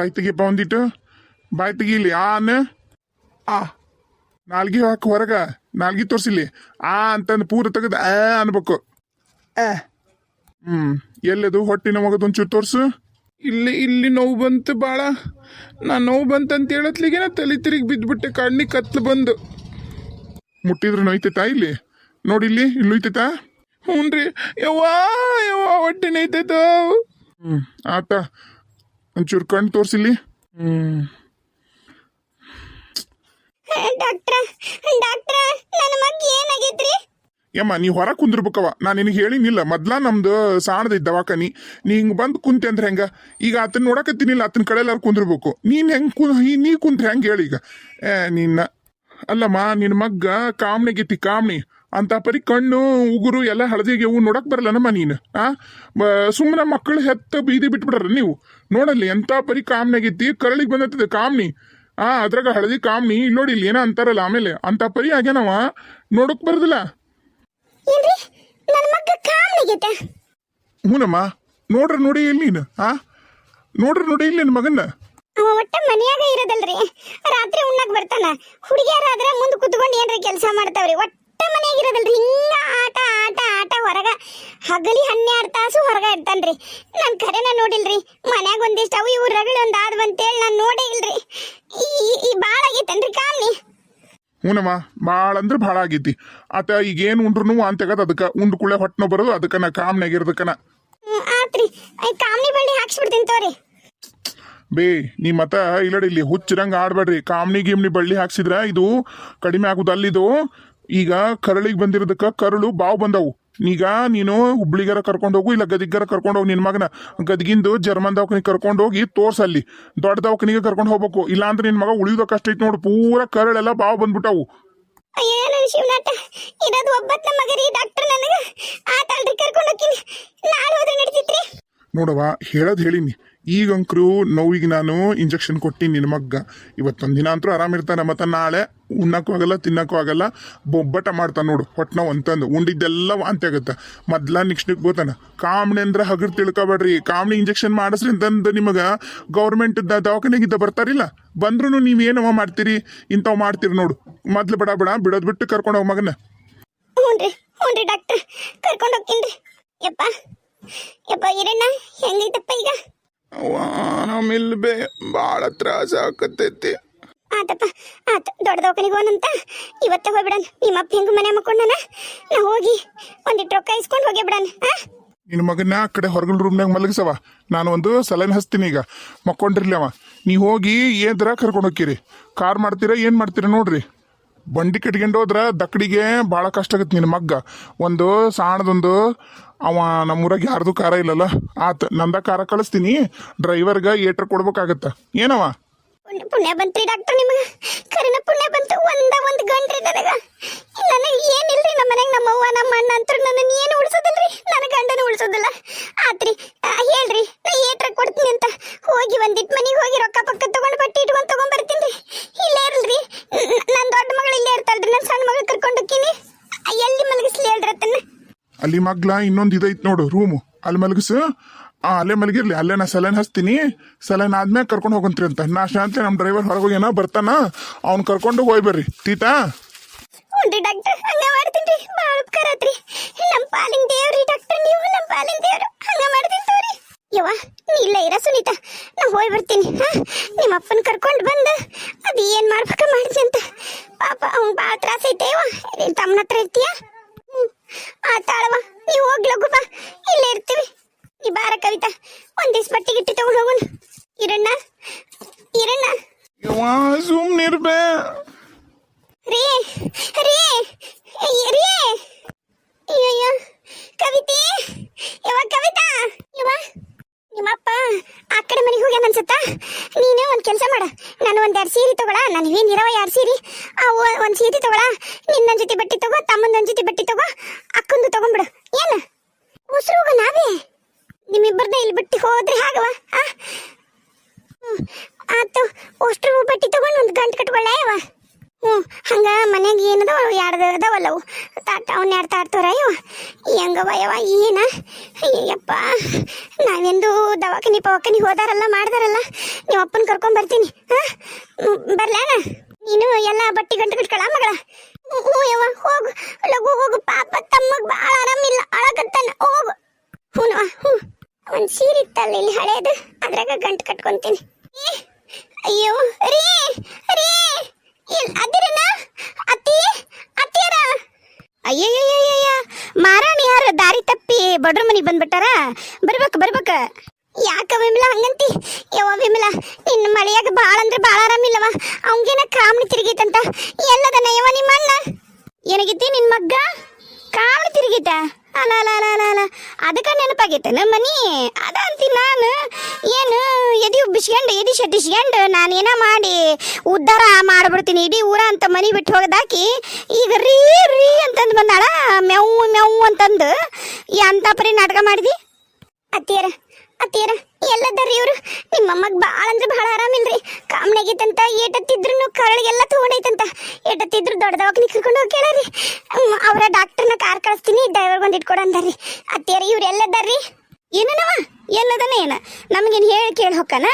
ಬಾಯ್ ತೆಗಿಯಪ್ಪ ಒಂದಿಟ್ಟು ಬಾಯ್ ತೆಗೀಲಿ ಆ ನಾಲ್ಗಿ ಹಾಕು ಹೊರಗ ನಾಲ್ಗಿ ತೋರಿಸಿಲಿ ಆ ಅಂತಂದು ಪೂರ ತೆಗೆದು ಆ ಅನ್ಬೇಕು. ಆ ಹ್ಮ್ ಎಲ್ಲದು ಹೊಟ್ಟಿನ ಮಗದ ಒಂಚೂರು ತೋರ್ಸು. ಇಲ್ಲಿ ಇಲ್ಲಿ ನೋವು ಬಂತು ಭಾಳ ನಾ ನೋವು ಬಂತಂತ ಹೇಳತ್ಲಿಗೆ ನಾ ತಲೆ ತಿರುಗಿ ಬಿದ್ದುಬಿಟ್ಟೆ ಕಣ್ಣಿ ಕತ್ಲು ಬಂದು. ಮುಟ್ಟಿದ್ರೆ ನೋಯ್ತೈತಾ ಇಲ್ಲಿ? ನೋಡಿ ಇಲ್ಲಿ ಇಲ್ಲಿ ನೋಯ್ತೈತಾ? ಹ್ಞೂ ರೀ ಯವ್ವಾ ಯವ್ವಾ ಹೊಟ್ಟೆ ನೋಯ್ತೈತ. ಹ್ಞೂ ಆತ ಒಂಚೂರು ಕಣ್ಣು ತೋರ್ಸಿಲಿ ಹ್ಮ್ ಡಾಕ್ಟ್ರ ಡಾಕ್ಟ್ರ ನನ್ನ ಮಗ್ ಏನಾಗೈತ್ರಿ? ಯಮ್ಮ ನೀ ಹೊರ ಕುಂದಿರ್ಬೇಕವ ನಾನು ನಿನಗೆ ಹೇಳಿನಿಲ್ಲ. ಮೊದ್ಲ ನಮ್ದು ಸಾಣದೈತ್ ದವಾಖಾನಿ. ನೀ ಹಿಂಗೆ ಬಂದು ಕುಂತೆ ಅಂದ್ರೆ ಹೆಂಗ? ಈಗ ಆತನ ನೋಡಕತ್ತೀನಿಲ್ಲ ಆತನ ಕಡೆ ಎಲ್ಲಾರು ಕುಂದಿರ್ಬೇಕು. ನೀನ್ ಹೆಂಗ್ ಕು ನೀ ಕುಂತ್ರೆ ಹೆಂಗ್ ಹೇಳಿ ಈಗ? ಏ ನಿನ್ನ ಅಲ್ಲಮ್ಮ ನಿನ್ನ ಮಗ್ಗ ಕಾಮ್ನೆಗೈತಿ ಕಾಮ್ನಿ ಅಂತ ಪರಿ ಕಣ್ಣು ಉಗುರು ಎಲ್ಲ ಹಳದಿಗೆ ಅವು ನೋಡಕ್ ಬರಲ್ಲನಮ್ಮ ನೀನು ಆ? ಸುಮ್ಮನೆ ಮಕ್ಕಳು ಹೆತ್ತ ಬೀದಿ ಬಿಟ್ಬಿಡ್ರ ನೀವು. ನೋಡಲ್ಲಿ ಎಂತ ಪರಿ ಕಾಮ್ನೆಗೈತಿ ಕರಳಿಗೆ ಬಂದತ್ತದೆ ಕಾಮ್ನಿ. ಆ ಅದ್ರಾಗ ಹಳದಿ ಕಾಮ್ನಿ ಇಲ್ಲಿ ನೋಡಿ ಇಲ್ಲಿ ಏನೋ ಅಂತಾರಲ್ಲ ಆಮೇಲೆ. ಅಂತ ಪರಿ ಆಗ್ಯಾನವ. ನೋಡಕ್ ಬರದಿಲ್ಲ. ಹ್ಞೂನಮ್ಮ ನೋಡ್ರಿ ನೋಡಿ ಇಲ್ಲಿ ನೀನು ಆ? ನೋಡ್ರಿ ನೋಡಿ ಇಲ್ಲಿ ನನ್ನ ಮಗನ್ನ. ಒಟ್ಟ ಮನೆಯಾಗ ಇರೋದಲ್ರಿ ರಾತ್ರಿ ಉಣ್ಣಾಕ್ ಬರ್ತಾನ ಹುಡುಗಿಯರಾದ್ರೆ ಮುಂದೆ ಕುತ್ಕೊಂಡು ಏನ್ರಿ ಕೆಲಸ ಮಾಡ್ತಾವ್ರಿ ಒಟ್ಟ ಮನ್ಯಾಗ ಇರೋದಲ್ರಿ ಹಿಂಗ ಆಟ ಆಟ ಆಟ ಹೊರಗ ಹಗಲಿ ಹನ್ನೆರಡು ತಾಸು ಹೊರಗ ಇರ್ತಾನ್ರಿ ನಾನ್ ಕರೆನ ನೋಡಿಲ್ರಿ ಮನ್ಯಾಗ ಒಂದಿಷ್ಟು ಅವು ಇವು ರಗಳಿ ಒಂದ್ ಆದ್ ಅಂತೇಳಿ ನಾನ್ ನೋಡೇ ಇಲ್ರಿ ಈ ಈ ಬಾಳ ಆಗೈತೇನ್ರಿ ಕಾಮ್ನಿ ಹ್ಞೂನಮ್ಮ ಭಾಳ ಅಂದ್ರೆ ಭಾಳ ಆಗೈತಿ. ಆತ ಈಗ ಏನು ಉಂಡ್ರು ಅಂತ ತೆಗದ್ ಅದಕ್ಕೆ ಉಂಡ್ ಕುಳ್ಳೆ ಹೊಟ್ಟೆ ಬರೋದು ಅದಕ್ಕನ ಕಾಮ್ನಾಗಿರ್ದಕ್ಕನ ಆತ್ರಿ. ಐ ಕಾಮ್ನಿ ಬಳ್ಳಿ ಹಾಕ್ಸ್ಬಿಡ್ತೀನಿ ತೋರಿ. ಬೇ ನೀ ಮತ ಇಲ್ಲಡಿ ಇಲ್ಲಿ ಹುಚ್ಚಿರಂಗ ಆಡ್ಬೇಡ್ರಿ. ಕಾಮ್ನಿ ಗಿಮ್ನಿ ಬಳ್ಳಿ ಹಾಕ್ಸಿದ್ರ ಇದು ಕಡಿಮೆ ಆಗುದು ಅಲ್ಲಿದು. ಈಗ ಕರಳಿಗೆ ಬಂದಿರೋದಕ್ಕ ಕರಳು ಬಾವು ಬಂದವು. ಈಗ ನೀನು ಹುಬ್ಳಿಗಾರ ಕರ್ಕೊಂಡು ಹೋಗು ಇಲ್ಲ ಗದಿಗಾರ ಕರ್ಕೊಂಡು ಹೋಗು ನಿನ್ ಮಗನ ಗದಗಿಂದು ಜರ್ಮನ್ ದವಾಖಾನಿಗೆ ಕರ್ಕೊಂಡೋಗಿ ಹೋಗಿ ತೋರ್ಸ್ ಅಲ್ಲಿ. ದೊಡ್ಡ ದವಾಖಾನಿಗೆ ಕರ್ಕೊಂಡು ಹೋಗ್ಬೇಕು. ಇಲ್ಲಾಂದ್ರೆ ನಿನ್ನ ಮಗ ಉಳಿಯೋದ ಕಷ್ಟ ಐತೆ ನೋಡು. ಪೂರ ಕರಳೆಲ್ಲ ಬಾವು ಬಂದ್ಬಿಟ್ಟವು. ಅಯ್ಯೋ ನನ್ನ ಇರೋದು ಮಗರಿ ಡಾಕ್ಟರ್ ನನಗೆ. ಕರ್ಕೊಂಡು ಹೋಗ್ತೀನಿ. ನಾಳೆ ಹೋದ್ರೆ ನಡೀತಿತ್ರಿ. ನೋಡವ್ವ ಹೇಳೋದು ಹೇಳಿನಿ. ಈಗಂಕ್ರು ನೋವಿಗೆ ನಾನು ಇಂಜೆಕ್ಷನ್ ಕೊಟ್ಟಿನಿ ನಿನ್ನ ಮಗ್ಗ. ಇವತ್ತೊಂದು ದಿನ ಅಂತೂ ಆರಾಮಿರ್ತಾನೆ ಮತ್ತು ನಾಳೆ ಉಣ್ಣಕ್ಕೂ ಆಗಲ್ಲ, ತಿನ್ನಕ್ಕೂ ಆಗಲ್ಲ, ಬೊಬ್ಬಟ ಮಾಡ್ತಾನೆ ನೋಡು ಹೊಟ್ಟೆ ನೋವು ಅಂತಂದು ಉಂಡಿದ್ದೆಲ್ಲ ವಾಂತಿ ಆಗುತ್ತೆ. ಮೊದ್ಲ ನಿಕ್ಷ್ಣಕ್ಕೆ ಬೋತಾನೆ, ಕಾಮಣೆ ಅಂದ್ರೆ ಹಗರ್ ತಿಳ್ಕೊಬೇಡ್ರಿ, ಕಾಮಣಿ ಇಂಜೆಕ್ಷನ್ ಮಾಡಿಸ್ರಿ ಅಂತಂದು ನಿಮಗೆ ಗೌರ್ಮೆಂಟ್ ದವಾಖಾನೆಗಿದ್ದ ಬರ್ತಾರಿಲ್ಲ. ಬಂದ್ರೂ ಏನವ ಮಾಡ್ತೀರಿ, ಇಂಥವು ಮಾಡ್ತೀರಿ ನೋಡು. ಮೊದ್ಲು ಬಡ ಬಡ, ಬಿಡೋದು ಬಿಟ್ಟು ಕರ್ಕೊಂಡು ಹೋಗ ಮಗನ. ಹ್ಞೂ ರೀ ಡಾಕ್ಟರ್ ಕರ್ಕೊಂಡು ಹೋಗ್ತೀನಿ ಯಪ್ಪ ಯಪ್ಪ ಇರಣ್ಣ ಹೆಂಗೈತಪ್ಪ ಈಗ? ಆಮೇಲೆ ಬೇ ಭಾಳ ತ್ರಾಸ ಆಕತೈತಿ ಆತಪ್ಪ ಆತ ದೊಡ್ಡ ದವಾಖಾನಿಗೆ ಇವತ್ತ ಇವತ್ತೇ ನಿಮ್ಮ ಅಪ್ಪ ಹೆಂಗ ಮನೆ ಮಕ್ಕೊಂಡನ? ನಾ ಹೋಗಿ ಒಂದಿಟ್ಟು ರೊಕ್ಕ ಇಸ್ಕೊಂಡು ಹೋಗಿ ಬಿಡನ್ ನಿನ್ನ ಮಗನ ಆ ಕಡೆ ಹೊರಗಲ್ ರೂಮ್ನಾಗ ಮಲಗಿಸವ ನಾನು ಒಂದು ಸಲೈನ್ ಹಚ್ತೀನಿ ಈಗ. ಮಕ್ಕೊಂಡಿರ್ಲಿ ಅವ. ನೀ ಹೋಗಿ ಏದ್ರ ಕರ್ಕೊಂಡು ಹೋಗ್ತೀರಿ ಕಾರ್ ಮಾಡ್ತೀರಾ ಏನು ಮಾಡ್ತೀರಾ ನೋಡ್ರಿ. ಬಂಡಿ ಕಟ್ಕೊಂಡು ಹೋದ್ರ ದಕ್ಕಡಿಗೆ ಭಾಳ ಕಷ್ಟ ಆಗತ್ತೆ ನಿನ್ನ ಮಗ್ಗ. ಒಂದು ಸಾಣದೊಂದು ಅವ ನಮ್ಮೂರಾಗ ಯಾರ್ದು ಕಾರ ಇಲ್ಲಲ್ಲ? ಆತ, ನಂದ ಕಾರ ಕಳಿಸ್ತೀನಿ. ಡ್ರೈವರ್ಗೆ ಏಟ್ರ್ ಕೊಡ್ಬೇಕಾಗತ್ತ. ಏನವ? ಪುಣ್ಯ ಬಂತ್ರಿ ಡಾಕ್ಟರ್ ನಿಮಗೆ. ಕರೆನ ಪುಣ್ಯ ಬಂತು, ಒಂದ, ಒಂದು ಗಂಟ್ರಿ ನನಗ. ನನಗೆ ಏನಿಲ್ರಿ ನಮ್ಮ ಮನೆಗೆ ನಮ್ಮ ಅವ್ವ ನಮ್ಮ ಅಣ್ಣ ಅಂತೂ ನನ್ನ ಏನು ಉಳಿಸೋದಿಲ್ರಿ ನನ್ನ ಗಂಡನ ಉಳಿಸೋದಿಲ್ಲ ಆತ್ರಿ ಆ, ಹೇಳ್ರಿ ನಾ ಏಟ್ರ ಕೊಡ್ತೀನಿ ಅಂತ ಹೋಗಿ ಒಂದಿಟ್ಟು ಮನೆಗೆ ಹೋಗಿ ರೊಕ್ಕ ಪಕ್ಕ ತಗೊಂಡು ಬಟ್ಟೆ ಇಟ್ಕೊಂಡು ತಗೊಂಡ್ ಬರ್ತೀನಿ ರೀ ಇಲ್ಲೇ ಇರಲ್ರಿ ನನ್ನ ದೊಡ್ಡ ಮಗಳು ಇಲ್ಲೇ ಇರ್ತಾಳ್ರಿ ನನ್ನ ಸಣ್ಣ ಮಗಳು ಕರ್ಕೊಂಡು ಹೋಗ್ತೀನಿ ಆ, ಎಲ್ಲಿ ಮಲಗಿಸ್ಲಿ ಹೇಳ್ರಿ ಅತ್ತನ್ನ ಅಲ್ಲಿ ಮಗ್ಲ ಇನ್ನೊಂದು ಇದೈತ್ ನೋಡು ರೂಮು ಅಲ್ಲಿ ಮಲಗಿಸು. ಆ, ಅಲ್ಲೇ ಮಲಗಿರ್ಲಿ, ಅಲ್ಲೇ ನಾ ಸಲೈನ್ ಹಚ್ತೀನಿ. ಸಲೈನ್ ಆದ್ಮೇಲೆ ಕರ್ಕೊಂಡು ಹೋಗಂತ್ರಿ ಅಂತ. ನಾ ಶಾಂತಿ ನಮ್ಮ ಡ್ರೈವರ್ ಹೊರಗೆ ಏನೋ ಬರ್ತಾನ. ಅವ್ನು ಕರ್ಕೊಂಡು ಹೋಗಿ ಬರ್ರಿ. ತೀತಾ? ಹ್ಞೂ ಡಾಕ್ಟರ್ ಹಂಗ ಮಾಡ್ತೀನಿ ಭಾಳ ಉಪಕಾರ ಆತ್ರಿ. ನಮ್ಮ ಪಾಲಿನ ದೇವ್ರಿ ಡಾಕ್ಟರ್ ನೀವು ನಮ್ಮ ಪಾಲಿನ ದೇವ್ರು. ಹಂಗ ಮಾಡ್ತೀನಿ ತೋರಿ. ಯವ್ವ, ನೀ ಇರ ಸುನೀತಾ. ನಾ ಹೋಗಿ ಬರ್ತೀನಿ, ಹಾ? ನಿಮ್ಮ ಅಪ್ಪನ ಕರ್ಕೊಂಡು ಬಂದು. ಅದು ಏನು ಮಾಡ್ಬೇಕ ಮಾಡ್ತೀನಿ ಅಂತ. ಪಾಪ, ಅವ್ನು ಭಾಳ ತ್ರಾಸ ಐತೆ, ಯವ್ವ. ತಮ್ಮನ ಹತ್ರ ಇರ್ತೀಯ? ಆತಾಳವ ನೀವು ಹೋಗ್ಲಗು ಬಾ ಇಲ್ಲೇ ಇರ್ತೀವಿ. ಈ ಬಾರ ಕವಿತಾ ಒಂದಿವ್ಸ ಬಟ್ಟೆ ಗಿಟ್ಟಿ ತಗೊಂಡು ಹೋಗೋಣ. ಇರಣ್ಣ? ಇರಣ್ಣ? ಯವ್ವಾ ಸುಮ್ ರೇ ರೀ ಅಯ್ಯ, ರೀ. ಅಯ್ಯಯ್ಯೋ ಕವಿತೆ ಯವ ಕವಿತಾ? ಯವ ನಿಮ್ಮಪ್ಪ ಆ ಕಡೆ ಮನೆಗೆ ಹೋಗ್ಯಾನ ಅನ್ಸುತ್ತಾ? ನೀನೇ ಒಂದು ಕೆಲಸ ಮಾಡ. ನಾನು ಒಂದು ಎರಡು ಸೀರೆ ತಗೊಳ ನಾನು ಏನು ಇರವ ಎರಡು ಸೀರೆ. ಒಂದು ಸೀರೆ ತಗೊಳ. ನಿನ್ನ ಜೊತೆ ಬಟ್ಟೆ ತಗೋ ತಮ್ಮನ ಒಂದು ಜೊತೆ ಬಟ್ಟೆ ತಗೋ. ತಗೊಂಡ್ಬಿಡು. ಏನು? ಉಸಿರು ನಾವೇ? ನಿಮ್ಮಿಬ್ಬರನ್ನ ಇಲ್ಲಿ ಬಿಟ್ಟು ಹೋದ್ರೆ ಹಾಗವ. ಆತು ಅಷ್ಟು ಬಟ್ಟೆ ತಗೊಂಡು ಒಂದು ಗಂಟು ಕಟ್ಕೊಳ್ಳ ಹ್ಞೂ ಹಂಗ ಮನ್ಯಾಗ ಏನದವ ಎರಡು ಅದಾವಲ್ಲವು ತಾಟ, ಅವ್ನ ಎರಡು ತಾಡ್ತಾರ ಅಯ್ಯವ ಹೆಂಗವ ಯವ ಏನ? ಅಯ್ಯಪ್ಪ ನಾವೆಂದು ದವಾಖಾನಿ ಪವಾಖಾನಿ ಹೋದಾರಲ್ಲ, ಮಾಡ್ದಾರಲ್ಲ. ನೀವು ಅಪ್ಪನ ಕರ್ಕೊಂಡ್ ಬರ್ತೀನಿ. ಹಾಂ ಬರ್ಲಾನ? ನೀನು ಎಲ್ಲ ಬಟ್ಟಿ ಗಂಟು ಕಟ್ಕೊಳ ಮಗಳ. ಹ್ಞೂ ಯವ್ವ, ಹೋಗು ಪಾಪ ತಮ್ಮಗ್ ಭಾಳ ಆರಾಮಿಲ್ಲ ಅಳಕತ್ತಾನ ಹೋಗು ಹ್ಞೂ ಹ್ಞೂ ಒಂದ್ ಸೀರೆ ಇತ್ತಲ್ಲ ಇಲ್ಲಿ ಹಳೇದು, ಅದ್ರಾಗ ಗಂಟು ಕಟ್ಕೊಂತೀನಿ. ಅಯ್ಯೋ, ರೀ ರೀ ಅದಿರನ? ಅತ್ತಿ, ಅತ್ತಿಯರ? ಅಯ್ಯಯ್ಯಯ್ಯಯ್ಯ, ಮಾರಾಣಿ ಯಾರ? ದಾರಿ ತಪ್ಪಿ ಬಡ್ರ ಮನೆಗೆ ಬಂದ್ಬಿಟ್ಟಾರ? ಬರ್ಬೇಕು ಬರ್ಬೇಕು. ಯಾಕ ವಿಮಲ ಹಂಗಂತಿ? ಯವ್ವ ವಿಮಲ, ನಿನ್ನ ಮಳೆಯಾಗ ಭಾಳ ಅಂದ್ರೆ ಭಾಳ ಆರಾಮಿಲ್ಲವ ಅವಂಗೇನ ಕಾಮಣಿ ತಿರುಗೈತಂತ? ಎಲ್ಲದನ ಯವ ನಿಮ್ಮ ಅಣ್ಣ ಏನಾಗೈತಿ ನಿನ್ ಮಗ್ಗ? ಕಾಮಣಿ ತಿರುಗೈತ? ಅಲ್ಲ ಅಲ್ಲ ಅಲ್ಲ ಅಲ್ಲ ಅದಕ್ಕೆ ನೆನಪಾಗೈತೆ ನಮ್ಮ ಮನಿ. ಅದ ಅಂತೀನಿ ನಾನು ಏನು ಎದಿ ಉಬ್ಬಿಸ್ಕೊಂಡು, ಎದಿ ನಾನು ಏನೋ ಮಾಡಿ ಉದ್ಧಾರ ಮಾಡ್ಬಿಡ್ತೀನಿ. ಇಡೀ ಊರ ಅಂತ ಮನಿ ಬಿಟ್ಟು ಹೋಗದಾಕಿ ಈಗ ರೀ ರೀ ಅಂತಂದು ಬಂದಾಳ. ಮೆವ್ ಮೆವ್ ಅಂತಂದು. ಎಂತ ಪರಿ ನಾಟಕ ಮಾಡಿದಿ? ಅತ್ತಿಯರ ಅತ್ತಿಯರ ಎಲ್ಲದರ್ರಿ ಇವ್ರು? ನಿಮ್ಮ ಅಮ್ಮಗ್ ಭಾಳ ಅಂದ್ರೆ ಭಾಳ ಆರಾಮಿಲ್ರಿ ಕಾಮಣೆಗಿತ್ತಂತ ಏಟತ್ತಿದ್ರು ಕರಳಿಗೆಲ್ಲ ತಗೊಂಡೈತಂತ ಏಟತ್ತಿದ್ರು ದೊಡ್ಡ ದವಾಖಾನೆ ಕರ್ಕೊಂಡು ಹೋಗಿ ಅವರ ಡಾಕ್ಟರ್ನ ಕಾರ್ ಕಳಿಸ್ತೀನಿ, ಡ್ರೈವರ್ ಬಂದು ಇಟ್ಕೊಡ ಅಂದಾರ್ರಿ ಅತ್ತಿಯರ ಇವ್ರು ಎಲ್ಲದರ್ರಿ ಏನನವ? ಎಲ್ಲದನ ಏನ? ನಮಗೇನು ಹೇಳಿ ಕೇಳಿ ಹೊಕ್ಕನ?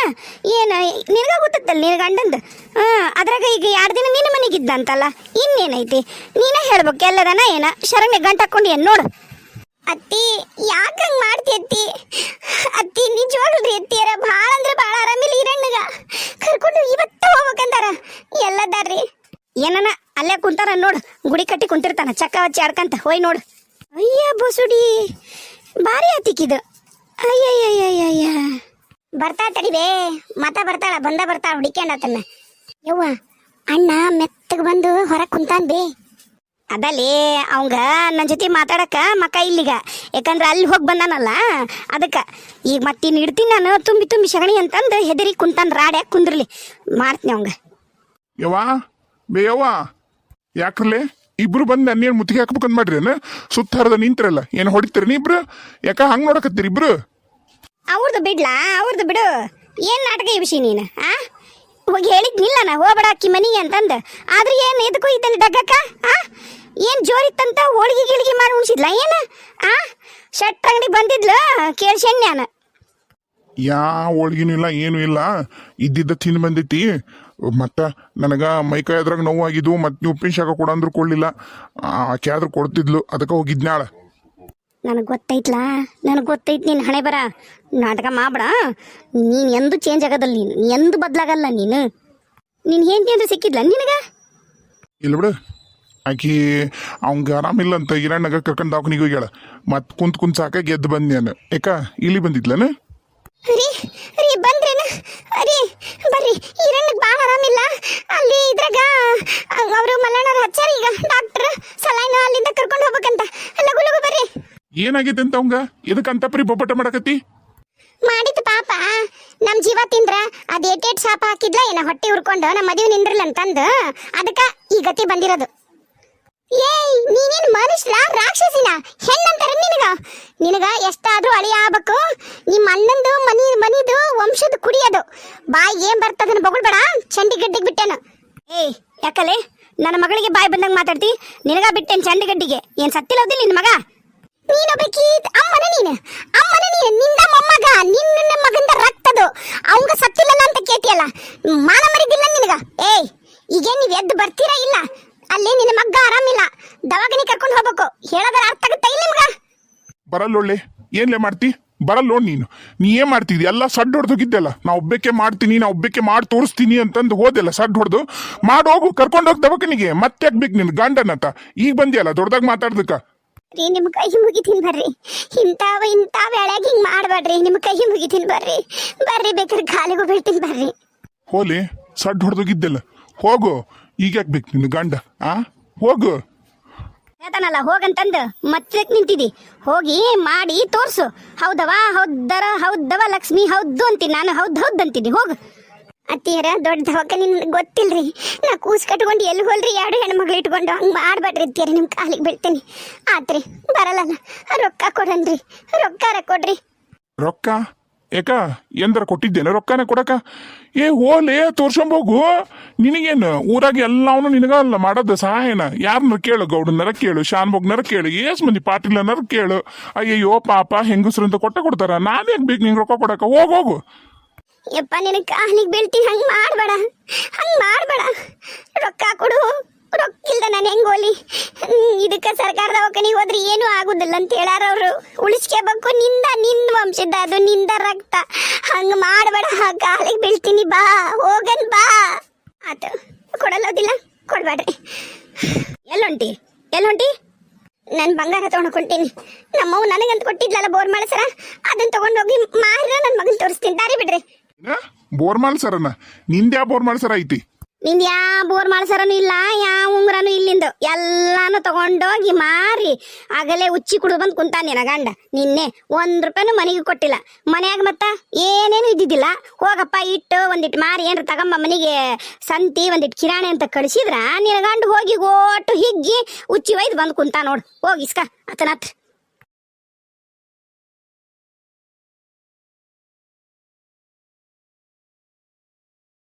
ಏನ, ನಿನಗ ಗೊತ್ತತ್ತಲ್ಲ ನಿನಗ ಗಂಡಂದು? ಹಾಂ, ಅದ್ರಾಗ ಈಗ ಎರಡು ದಿನ ನಿನ್ನ ಮನೆಗಿದ್ದಂತಲ್ಲ ಇನ್ನೇನೈತಿ? ನೀನೇ ಹೇಳ್ಬೇಕು, ಎಲ್ಲದನ ಏನ? ಶರಣೆ ಗಂಟು ಹಾಕೊಂಡು ಏನು ನೋಡು. ಅತ್ತಿ, ಯಾಕ ಹಂಗೆ ಮಾಡ್ತಿ ಅತ್ತಿ? ಅತ್ತಿ, ನಿಜವಾಗ್ಲೂ ಅತ್ತಿಯರ ಭಾಳ ಅಂದ್ರೆ ಭಾಳ ಆರಾಮಿಲ್ಲ ಹಿರಣ್ಣಗ ಕರ್ಕೊಂಡು ಇವತ್ತ ಹೋಗ್ಬೇಕಂತಾರ ಎಲ್ಲದಾರ್ರಿ. ಏನನ ಅಲ್ಲೇ ಕುಂತಾರ ನೋಡು. ಗುಡಿ ಕಟ್ಟಿ ಕುಂತಿರ್ತಾನ. ಚಕ್ಕ ಹಚ್ಚಿ ಆಡ್ಕಂತ. ಹೋಯ್ ನೋಡು. ಅಯ್ಯ ಬಸುಡಿ, ಭಾರಿ ಆತಿಕ್ಕಿದು. ಅಯ್ಯಯ್ಯಯ್ಯಯ್ಯ. ಬರ್ತಾ ತಡಿಬೇ ಮತ ಬರ್ತಾಳ, ಬಂದ ಬರ್ತಾಳ ಹುಡಿಕ್ಯಾಂಡತನ್ನ ಯವ್ವ, ಅಣ್ಣ ಮೆತ್ತಗೆ ಬಂದು ಹೊರಗೆ ಕುಂತಾನ್ ಬೇ. ಅದಲ್ಲೇ ಅವಂಗ ನನ್ನ ಜೊತೆ ಮಾತಾಡಕ ಮಕ್ಕ ಇಲ್ಲಿಗ. ಯಾಕಂದ್ರೆ ಅಲ್ಲಿ ಹೋಗಿ ಬಂದಾನಲ್ಲ ಅದಕ್ಕೆ. ಈಗ ಮತ್ತಿನ್ನು ಇಡ್ತೀನಿ ನಾನು ತುಂಬಿ ತುಂಬಿ ಸಗಣಿ ಅಂತಂದು ಹೆದರಿ ಕುಂತಾನ ರಾಡ್ಯಾಕ ಕುಂದ್ರಲಿ. ಮಾಡ್ತೀನಿ ಅವಂಗ. ಯವ್ವ ಬೇ ಯವ್ವ. ಯಾಕ್ರಲೆ ಇಬ್ರು ಬಂದು ಅನ್ನೇನು ಮುತ್ತಿಗೆ ಹಾಕ್ಬೇಕಂತ ಮಾಡ್ರಿ ಸುತ್ತ ಹರಿದ ನಿಂತ್ರಲ್ಲ ಏನು ಹೊಡಿತೀರಿ ನೀ ಇಬ್ರು? ಯಾಕ ಹಂಗೆ ನೋಡಕತ್ತೀರಿ ಇಬ್ರು? ಅವ್ರದ್ದು ಬಿಡ್ಲಾ ಅವ್ರದ್ದು ಬಿಡು. ಏನು ನಾಟಕ ಇವಿಸಿ ನೀನು ಆ? ಹೋಗಿ ಹೇಳಿದ್ನಿಲ್ಲ ನಾ, ಹೋಗ್ಬೇಡ ಅಕ್ಕಿ ಮನೆಗೆ ಅಂತಂದ. ಆದ್ರೆ ಏನು ಎದಕ್ಕೂ ಇದ್ದಲ್ಲಿ ಡಗ್ಗಕ್ಕ? ಆ? ಏನು ಜೋರಿತ್ತಂತ ಹೋಳಿಗೆ ಗಿಳಿಗೆ ಮಾಡಿ ಉಣಿಸಿದ್ಲ ಏನು? ಆ? ಶೆಟ್ ಅಂಗಡಿ ಬಂದಿದ್ಲು ನಾನು. ಯಾ ಹೋಳ್ಗಿನೂ ಇಲ್ಲ ಏನೂ ಇಲ್ಲ. ಇದ್ದಿದ್ದ ತಿಂದು ಬಂದೈತಿ ಮತ್ತ ನನಗ ಮೈಕೈ ಅದ್ರಾಗ ನೋವಾಗಿದ್ವು ಮತ್ತೆ ನೀವು ಉಪ್ಪಿನ ಶಾಖ ಕೊಡ ಅಂದ್ರೂ ಕೊಡ್ಲಿಲ್ಲ ಆಕೆ ಆದ್ರೂ ಕೊಡ್ತಿದ್ಲು. ಅದಕ್ಕೆ ಹೋಗಿದ್ನಾಳ. ನನಗೆ ಗೊತ್ತೈತ್ಲಾ? ನನಗೆ ಗೊತ್ತೈತ್ ನೀನು ಹಣೆ ಬರ. ನಾಟಕ ಮಾಡಬೇಡ. ನೀನು ಎಂದು ಚೇಂಜ್ ಆಗೋದಲ್ಲ ನೀನು? ಎಂದು ಬದಲಾಗಲ್ಲ ನೀನು? ನೀನು ಹೆಂಡತಿ ಅಂದ್ರೆ ಸಿಕ್ಕಿದ್ಲ ನಿನಗ? ಇಲ್ಲ ಬಿಡು. ಆಕಿ ಅವಂಗೆ ಆರಾಮಿಲ್ಲ ಅಂತ ಹಿರಣ್ಣಗ ಕರ್ಕೊಂಡು ದವಾಖಾನಿಗೆ ಹೋಗ್ಯಾಳ. ಮತ್ತೆ ಕುಂತ್ ಕುಂತ್ ಸಾಕ ಗೆದ್ದು ಬಂದ್ ನಾನು. ಯಾಕ ಇಲ್ಲಿ ಬಂದಿದ್ಲನ? ರೀ ರೀ ಬಂದ್ರೇನ? ರೀ ಬರ್ರಿ. ಈರಣ್ಣಗೆ ಭಾಳ ಆರಾಮಿಲ್ಲ ಅಲ್ಲಿ ಇದ್ರಾಗ ಅವರು ಮಲ್ಲಣ್ಣರ ಹಚ್ಚಾರ ಈಗ. ಡಾಕ್ಟ್ರ್ ಸಲೈನ ಅಲ್ಲಿಂದ ಕರ್ಕೊಂಡು ಹೋಗ್ಬೇಕಂತ. ಲಗು ಲಗು ಬರ್ರಿ. ಏನಾಗೈತೆ ಅಂತ ಅವಂಗ? ಎದಕ್ಕಂತ ಪರಿ ಬೊಬ್ಬಟ ಮಾಡಕತ್ತಿ? ಮಾಡಿತ್ತು ಪಾಪ. ನಮ್ ಜೀವ ತಿಂದ್ರ ಅದ್ ಏಟೇಟ್ ಶಾಪ ಹಾಕಿದ್ಲ, ಏನ ಹೊಟ್ಟೆ ಉರ್ಕೊಂಡು ನಮ್ಮ ಮದುವೆ ನಿಂದ್ರಲ್ಲ ಅಂತಂದು. ಅದಕ್ಕ ಈ ಗತಿ ಬಂದಿರೋದು. ಏಯ್, ನೀನೇನ್ ಮನುಷ್ಯ ರಾಕ್ಷಸಿನ? ಹೆಣ್ಣಂತಾರ ನಿನಗ? ನಿನಗ ಎಷ್ಟಾದ್ರೂ ಅಳಿ ಆಗ್ಬೇಕು. ನಿಮ್ಮ ಅಣ್ಣಂದು, ಮನಿ, ಮನಿದು ವಂಶದ ಕುಡಿಯೋದು. ಬಾಯಿ ಏನ್ ಬರ್ತದನ್ನ ಬೊಗಳ್ಬೇಡ. ಚಂಡಿಗಡ್ಡಿಗೆ ಬಿಟ್ಟೇನು. ಏಯ್, ಯಾಕಲೆ? ನನ್ನ ಮಗಳಿಗೆ ಬಾಯಿ ಬಂದಂಗ ಮಾತಾಡ್ತಿ. ನಿನಗ ಬಿಟ್ಟೇನ್ ಚಂಡಿಗಡ್ಡಿಗೆ? ಏನ್ ಸತ್ತಿಲ್ಲೋದಿಲ್ಲ ನಿನ್ ಮಗ? ನೀನೊಬ್ಬಕಿ ಅಮ್ಮನ ನೀನು. ಅಮ್ಮನ ನೀನು. ನಿಂದ ಮೊಮ್ಮಗ ನಿನ್ನ ಮಗಂದ ರಕ್ತದು. ಅವಂಗ ಸತ್ತಿಲ್ಲ ಅಂತ ಕೇಳ್ತಿಯಲ್ಲ? ಮಾನ ಮರಿದಿಲ್ಲ ನಿನಗ? ಏಯ್ ಈಗ ನೀವ್ ಎದ್ದು ಬರ್ತೀರಾ ಇಲ್ಲ? ಅಲ್ಲಿ ನಿನ್ನ ಮಗ್ಗ ಆರಾಮಿಲ್ಲ. ದವಾಖಾನೆ ಕರ್ಕೊಂಡು ಹೋಗ್ಬೇಕು. ಹೇಳೋದ್ರ ಅರ್ಥ ಆಗುತ್ತಾ ಇಲ್ಲ ನಿಮ್ಗ? ಬರಲ್ಲೊಳ್ಳೆ ಏನ್ಲೇ ಮಾಡ್ತಿ? ಬರಲ್ಲೋ ನೀನು. ನೀ ಏನ್ ಮಾಡ್ತಿದ್ದಿ? ಎಲ್ಲ ಸಡ್ ಹೊಡೆದೋಗಿದ್ದೆಲ್ಲ ನಾ ಒಬ್ಬಕ್ಕೆ ಮಾಡ್ತೀನಿ, ನಾ ಒಬ್ಬಕ್ಕೆ ಮಾಡಿ ತೋರಿಸ್ತೀನಿ ಅಂತಂದು ಹೋದೆಲ್ಲ ಸಡ್ ಹೊಡೆದು. ಮಾಡೋಗು ಕರ್ಕೊಂಡು ಹೋಗಿ ದವಾಖಾನಿಗೆ. ಮತ್ತೆ ಆಗ್ಬೇಕು ನಿನ್ ಗಂಡನತ್ತ? ಈಗ ಬಂದಿಯಲ್ಲ, ದೊಡ್ಡದಾಗ ಮಾತಾಡ್ದಕ್ಕ? ನಿಮ್ ಕೈ ಮುಗಿತೀನಿ ಬರ್ರಿ. ಇಂತಾವ ಇಂತಾವ ಎಳ್ಯಾಗ ಹಿಂಗ್ ಮಾಡ್ಬೇಡ್ರಿ ನಿಮ್ ಕೈ ಮುಗಿತೀನಿ ಬರ್ರಿ. ಬರ್ರಿ ಬೇಕಾದ್ರೆ ಖಾಲಿಗೂ ಬೀಳ್ತೀನಿ ಬರ್ರಿ. ಹೋಲಿ ಸಡ್ ಹೊಡೆದೋಗಿದ್ದೆಲ್ಲ. ಹೋಗು ಈಗ ಯಾಕೆ ನಿನ್ನ ಗಂಡ ಆ? ಹೋಗು. ಹೇಳ್ತಾನಲ್ಲ ಹೋಗಂತಂದು ಮತ್ತೆ ನಿಂತಿದಿ. ಹೋಗಿ ಮಾಡಿ ತೋರ್ಸು. ಹೌದವ ಹೌದರ ಹೌದವ ಲಕ್ಷ್ಮಿ ಹೌದು ಅಂತೀನಿ ನಾನು ಹೌದ್ ಹೌದ್ ಅಂತೀನಿ. ಹೋಗು. ಅತ್ತಿಯರ ದೊಡ್ಡ ದವಾಖಾನಿ ಗೊತ್ತಿಲ್ರಿ? ನಾ ಕೂಸ್ ಕಟ್ಕೊಂಡು ಎಲ್ಲಿ ಹೋಲ್ರಿ ಎರಡು ಹೆಣ್ಮಕ್ಳು ಇಟ್ಕೊಂಡು ಹಂಗೆ ಮಾಡ್ಬೇಡ್ರಿ ಅತ್ತಿಯರ ನಿಮ್ಮ ಕಾಲಿಗೆ ಬೀಳ್ತೀನಿ. ಆತ್ರಿ ಬರಲ್ಲ ರೊಕ್ಕ ಕೊಡನ್ರಿ, ರೊಕ್ಕಾರ ಕೊಡ್ರಿ. ರೊಕ್ಕ? ಏಕ, ಎಂದ್ರ ಕೊಟ್ಟಿದ್ದೇನೆ? ರೊಕ್ಕನ ಕೊಡಕ? ಏ, ಹೋಲೆ ತೋರ್ಸಂಬೋಗು ನಿನಗೇನು? ಊರಾಗ ಎಲ್ಲವನು ನಿನಗಲ್ಲ ಮಾಡೋದು ಸಹಾಯನ? ಯಾರನ್ನ ಕೇಳು, ಗೌಡನರ ಕೇಳು, ಶಾನ್ಭೋಗ್ನರ ಕೇಳು, ಏಸ್ ಮಂದಿ ಪಾಟೀಲನರ ಕೇಳು. ಅಯ್ಯಯ್ಯೋ, ಪಾಪ, ಹೆಂಗಸ್ರು ಅಂತ ಕೊಟ್ಟ ಕೊಡ್ತಾರ. ನಾನು ಬೇಕು ನಿಂಗೆ ರೊಕ್ಕ ಕೊಡಕ? ಹೋಗೋಗು ಹೋಗು. ಯಪ್ಪ ನಿನ್ನ ಕಾಲಿಗೆ ಬೀಳ್ತೀನಿ ಹಂಗೆ ಮಾಡಬೇಡ. ಹಂಗೆ ಮಾಡಬೇಡ. ರೊಕ್ಕ ಕೊಡು. ರೊಕ್ಕ ಇಲ್ದ ನಾನು ಹೆಂಗ್ ಹೋಲಿ ಇದಕ್ಕೆ ಸರ್ಕಾರ ದವಾಖಾನಿಗೆ ಹೋದ್ರೆ ಏನೂ ಆಗುದಿಲ್ಲ ಅಂತ ಹೇಳಾರ ಅವರು. ಉಳಿಸ್ಕೋಬೇಕು ನಿಂದ ನಿಂದ ವಂಶದ, ಅದು ನಿಂದ ರಕ್ತ. ಹಂಗೆ ಮಾಡಬೇಡ. ಕಾಲಿಗೆ ಬೀಳ್ತೀನಿ. ಬಾ, ಹೋಗನ್ ಬಾ. ಆತು ಕೊಡಲ್ಲೋದಿಲ್ಲ ಕೊಡ್ಬೇಡ್ರಿ. ಎಲ್ಲೊಂಟಿ ಎಲ್ಲೊಂಟಿ ನಾನು ಬಂಗಾರ ತಗೊಂಡ್ಕೊಂತೀನಿ ನಮ್ಮವ್ ನನಗಂತ ಕೊಟ್ಟಿದ್ಲಲ್ಲ ಬೋರ್ ಸರ? ಅದನ್ನ ತಗೊಂಡೋಗಿ ಮಾರ ನನ್ನ ಮಗನ್ ತೋರಿಸ್ತೀನಿ. ದಾರಿ ಬಿಡ್ರಿ. ಏನ? ಬೋರ್ಮಾಲ್ ಸರನ ನಿಂದ್ಯಾ ಬೋರ್ ಸರ ಐತಿ? ನಿಂದ ಯಾವ ಬೋರ್ ಮಾಡ್ಸರನು ಇಲ್ಲ ಯಾವ ಉಂಗ್ರನು ಇಲ್ಲಿಂದ. ಎಲ್ಲಾನು ತಗೊಂಡೋಗಿ ಮಾರಿ, ಆಗಲೇ ಉಚ್ಚಿ ಕುಡಿದು ಬಂದು ಕುಂತ ನಿನ ಗಂಡ. ನಿನ್ನೆ ಒಂದ್ ರೂಪಾಯಿನೂ ಮನೆಗೆ ಕೊಟ್ಟಿಲ್ಲ. ಮನ್ಯಾಗ ಮತ್ತ ಏನೇನು ಇದ್ದಿದ್ದಿಲ್ಲ. ಹೋಗಪ್ಪ, ಇಟ್ಟು ಒಂದಿಟ್ಟು ಮಾರಿ, ಏನ್ರ ತಗೊಂಬ ಮನೆಗೆ ಸಂತಿ ಒಂದಿಟ್ಟು ಕಿರಾಣಿ ಅಂತ ಕಳಿಸಿದ್ರ, ನಿನ್ನ ಗಂಡ ಹೋಗಿ ಓಟು ಹಿಗ್ಗಿ ಉಚ್ಚಿ ಒಯ್ದು ಬಂದು ಕುಂತ ನೋಡು. ಹೋಗಿ ಇಸ್ಕ